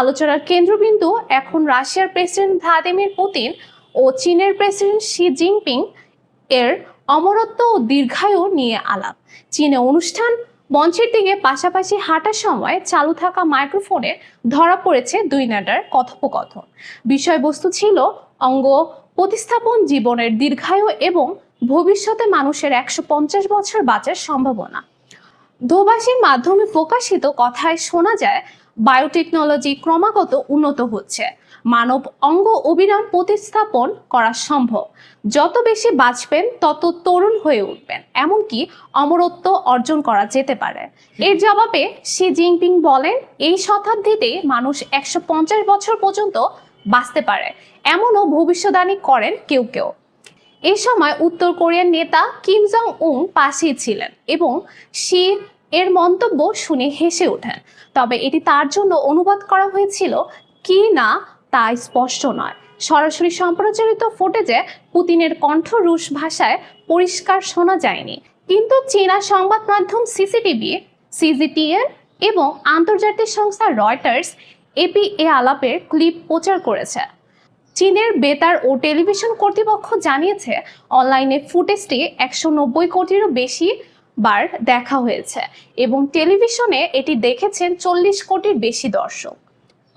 আলোচনার কেন্দ্রবিন্দু এখন রাশিয়ার প্রেসিডেন্ট ভ্লাদিমির পুতিন ও চীনের প্রেসিডেন্ট শি জিনপিং এর অমরত্ব ও দীর্ঘায়ু নিয়ে আলাপ। চীনে অনুষ্ঠান মঞ্চের দিকে পাশাপাশি হাঁটার সময় চালু থাকা মাইক্রোফোনে ধরা পড়েছে দুই নেতার কথোপকথন। বিষয়বস্তু ছিল অঙ্গ প্রতিস্থাপন জীবনের দীর্ঘায়ু এবং ভবিষ্যতে মানুষের একশো পঞ্চাশ বছর বাঁচার সম্ভাবনা। দোভাষীর মাধ্যমে প্রকাশিত কথায় শোনা যায় বায়োটেকনোলজি ক্রমাগত উন্নত হচ্ছে। মানব অঙ্গ অবিরাম প্রতিস্থাপন করা সম্ভব। যত বেশি বাঁচবেন, তত তরুণ হয়ে উঠবেন। এমনকি অমরত্ব অর্জন করা যেতে পারে। এর জবাবে শি জিনপিং বলেন, এই শতাব্দীতে মানুষ একশো পঞ্চাশ বছর পর্যন্ত বাঁচতে পারে। এমনও ভবিষ্যদ্বাণী করেন কেউ কেউ। এই সময় উত্তর কোরিয়ার নেতা কিম জং উং পাশেই ছিলেন এবং শি এর মন্তব্য শুনে হেসে ওঠেন। তবে এটি তার জন্য অনুবাদ করা হয়েছিল, কি না তা স্পষ্ট নয়। সরাসরি সম্প্রচারিত ফুটেজে পুতিনের কণ্ঠ রুশ ভাষায় পরিষ্কার শোনা যায়নি। কিন্তু চীনা সংবাদ মাধ্যম সিসিটিভি, সিজিটিএন এবং আন্তর্জাতিক সংস্থা রয়টার্স এপি এ আলাপের ক্লিপ প্রচার করেছে। চীনের বেতার ও টেলিভিশন কর্তৃপক্ষ জানিয়েছে, অনলাইনে ফুটেজটি একশো নব্বই কোটিরও বেশি বার দেখা হয়েছে এবং টেলিভিশনে এটি দেখেছেন চল্লিশ কোটির বেশি দর্শক।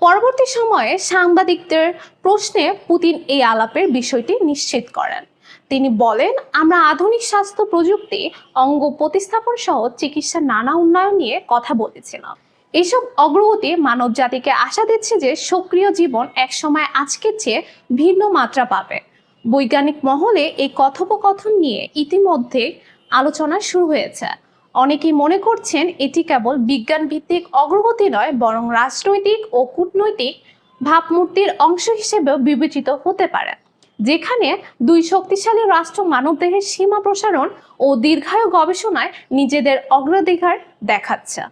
পরবর্তী সময়ে সাংবাদিকদের প্রশ্নে পুতিন এই আলাপের বিষয়টি নিশ্চিত করেন। তিনি বলেন, আমরা আধুনিক স্বাস্থ্য প্রযুক্তি, অঙ্গ প্রতিস্থাপন সহ চিকিৎসার নানা উন্নয়ন নিয়ে কথা বলেছিলাম। এসব অগ্রগতি মানব জাতিকে আশা দিচ্ছে যে সক্রিয় জীবন একসময় আজকের চেয়ে ভিন্ন মাত্রা পাবে। বৈজ্ঞানিক মহলে এই কথোপকথন নিয়ে ইতিমধ্যে আলোচনা শুরু হয়েছে। অনেকেই মনে করছেন এটি কেবল বিজ্ঞান ভিত্তিক অগ্রগতি নয়, বরং রাজনৈতিক ও কূটনৈতিক ভাবমূর্তির অংশ হিসেবেও বিবেচিত হতে পারে, যেখানে দুই শক্তিশালী রাষ্ট্র মানবদেহের সীমা প্রসারণ ও দীর্ঘায়ু গবেষণায় নিজেদের অগ্রাধিকার দেখাচ্ছে।